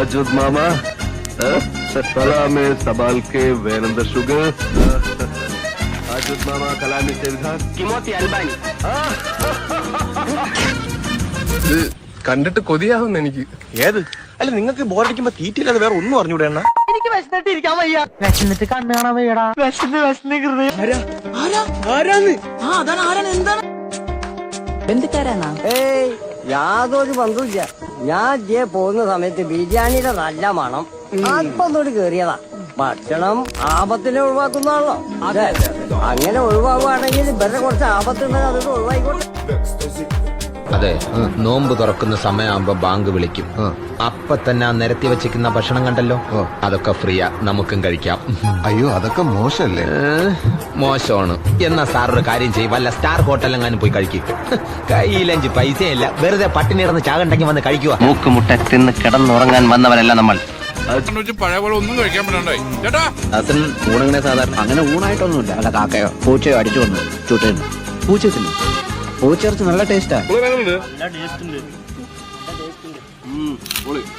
അജുത് മാമ. സലാമേ സബാൽക്കെ വേനന്ദ ഷുഗർ. അജുത് മാമ കലാമി കിമോത്തി അൽബാനി. ഇത് കണ്ടിട്ട് കൊതിയാവുന്നു എനിക്ക്. ഏത്? അല്ല നിങ്ങൾക്ക് ബോറടിക്കുമ്പോ തീറ്റയില്ലാതെ വേറെ ഒന്നും അറിഞ്ഞൂടെ എണ്ണ എനിക്ക് വിശന്നിട്ട് ഇരിക്കാൻ വയ്യ. വിശന്നിട്ട് കണ്ണു കാണാൻ വയ്യടാ. വിശന്ന് വിശന്ന് എന്താണ് ആരാണ്? എന്താണ്? ബന്ധുക്കാരാണോ? ഏയ് യാതൊരു ബന്ധുല്ല ഞാൻ ജെ പോകുന്ന സമയത്ത് ബിരിയാണിയുടെ നല്ല മണം. അല്പം തൊട്ട് കേറിയതാ ഭക്ഷണം ആപത്തിനെ ഒഴിവാക്കുന്നതാണല്ലോ. അതെ അങ്ങനെ ഒഴിവാകുവാണെങ്കിൽ ഇവരുടെ കുറച്ച് ആപത്തുണ്ടെങ്കിൽ അതൊക്കെ ഒഴിവായിക്കോട്ടെ. അതെ. നോമ്പ് തുറക്കുന്ന സമയമാകുമ്പോ ബാങ്ക് വിളിക്കും. അപ്പൊ തന്നെ ആ നിരത്തി വെച്ചിരിക്കുന്ന ഭക്ഷണം കണ്ടല്ലോ? അതൊക്കെ ഫ്രീയാ. നമുക്കും കഴിക്കാം. അയ്യോ അതൊക്കെ മോശമല്ലേ? മോശമാണ്. എന്നാ സാർ ഒരു കാര്യം ചെയ്യും. വല്ല സ്റ്റാർ ഹോട്ടലെങ്ങാനും പോയി കഴിക്കും. കയ്യിലഞ്ച് പൈസയില്ല. വെറുതെ പട്ടിണി ഇടന്ന് ചാകണ്ടെങ്കിൽ വന്ന് കഴിക്കുക മൂക്കുമുട്ട തിന്ന് കിടന്നുറങ്ങാൻ വന്നവരല്ല നമ്മൾ. പഴയ പോലെ ഒന്നും കഴിക്കാൻ പറ്റണ്ടായി ചേട്ടാ! അതിന് ഊണങ്ങനെ സാധാരണ അങ്ങനെ ഊണായിട്ടൊന്നുമില്ല. അല്ല കാക്കയോ പൂച്ചയോ അടിച്ചു വന്നു ചൂട്ടുന്നു പൂച്ച നല്ല ടേസ്റ്റാ. നല്ല ടേസ്റ്റ് ടേസ്റ്റാ